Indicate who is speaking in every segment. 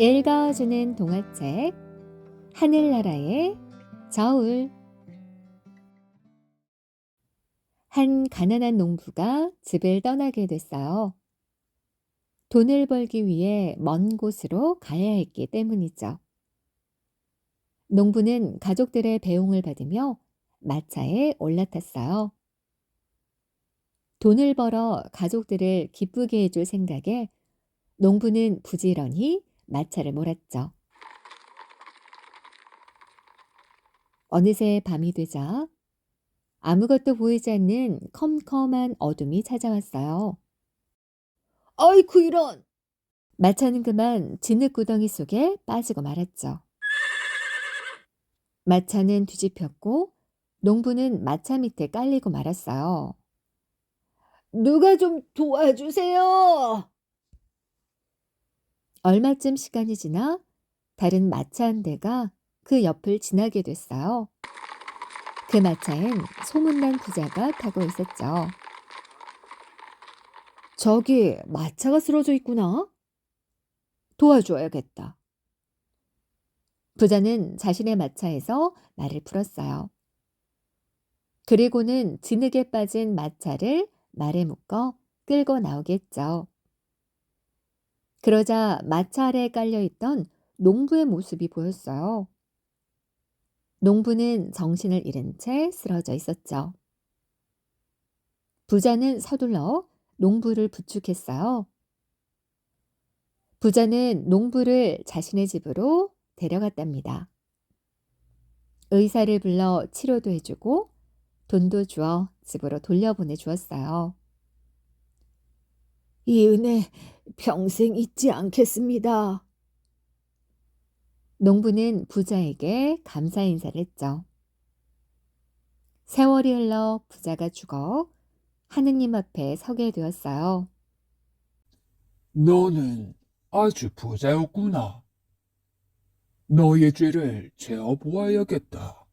Speaker 1: 읽어주는 동화책 하늘나라의 저울 한 가난한 농부가 집을 떠나게 됐어요. 돈을 벌기 위해 먼 곳으로 가야 했기 때문이죠. 농부는 가족들의 배웅을 받으며 마차에 올라탔어요. 돈을 벌어 가족들을 기쁘게 해줄 생각에 농부는 부지런히 마차를 몰았죠. 어느새 밤이 되자 아무것도 보이지 않는 컴컴한 어둠이 찾아왔어요.
Speaker 2: 아이쿠 이런
Speaker 1: 마차는 그만 진흙구덩이 속에 빠지고 말았죠. 마차는 뒤집혔고 농부는 마차 밑에 깔리고 말았어요.
Speaker 2: 누가 좀 도와주세요.
Speaker 1: 얼마쯤 시간이 지나 다른 마차 한 대가 그 옆을 지나게 됐어요. 그 마차엔 소문난 부자가 타고 있었죠.
Speaker 2: 저기 마차가 쓰러져 있구나. 도와줘야겠다.
Speaker 1: 부자는 자신의 마차에서 말을 풀었어요. 그리고는 진흙에 빠진 마차를 말에 묶어 끌고 나오겠죠. 그러자 마차 아래에 깔려있던 농부의 모습이 보였어요. 농부는 정신을 잃은 채 쓰러져 있었죠. 부자는 서둘러 농부를 부축했어요. 부자는 농부를 자신의 집으로 데려갔답니다. 의사를 불러 치료도 해주고 돈도 주어 집으로 돌려보내 주었어요.
Speaker 2: 이 은혜 평생 잊지 않겠습니다.
Speaker 1: 농부는 부자에게 감사 인사를 했죠. 세월이 흘러 부자가 죽어 하느님 앞에 서게 되었어요.
Speaker 3: 너는 아주 부자였구나. 너의 죄를 재어 보아야겠다.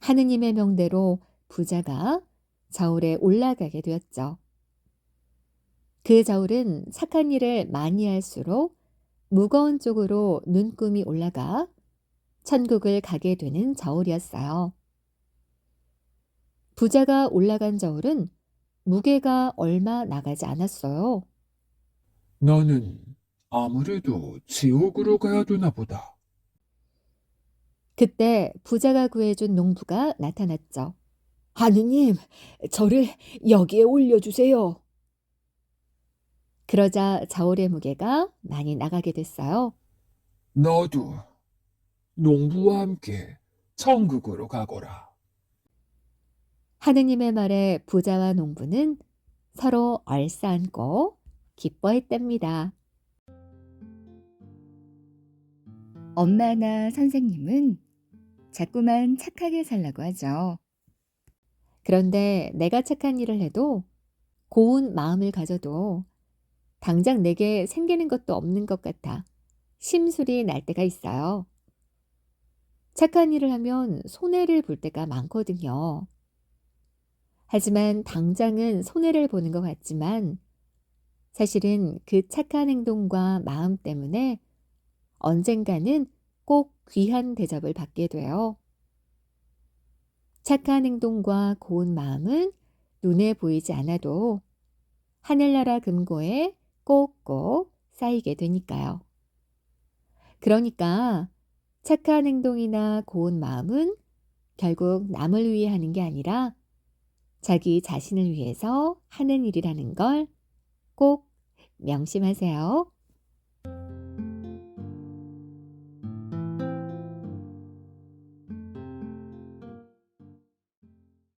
Speaker 1: 하느님의 명대로 부자가 저울에 올라가게 되었죠. 그 저울은 착한 일을 많이 할수록 무거운 쪽으로 눈금이 올라가 천국을 가게 되는 저울이었어요. 부자가 올라간 저울은 무게가 얼마 나가지 않았어요.
Speaker 3: 나는 아무래도 지옥으로 가야 되나 보다.
Speaker 1: 그때 부자가 구해준 농부가 나타났죠.
Speaker 2: 하느님, 저를 여기에 올려주세요.
Speaker 1: 그러자 저울의 무게가 많이 나가게 됐어요.
Speaker 3: 너도 농부와 함께 천국으로 가거라.
Speaker 1: 하느님의 말에 부자와 농부는 서로 얼싸안고 기뻐했답니다. 엄마나 선생님은 자꾸만 착하게 살라고 하죠. 그런데 내가 착한 일을 해도 고운 마음을 가져도 당장 내게 생기는 것도 없는 것 같아 심술이 날 때가 있어요. 착한 일을 하면 손해를 볼 때가 많거든요. 하지만 당장은 손해를 보는 것 같지만 사실은 그 착한 행동과 마음 때문에 언젠가는 꼭 귀한 대접을 받게 돼요. 착한 행동과 고운 마음은 눈에 보이지 않아도 하늘나라 금고에 꼭꼭 쌓이게 되니까요. 그러니까 착한 행동이나 고운 마음은 결국 남을 위해 하는 게 아니라 자기 자신을 위해서 하는 일이라는 걸 꼭 명심하세요.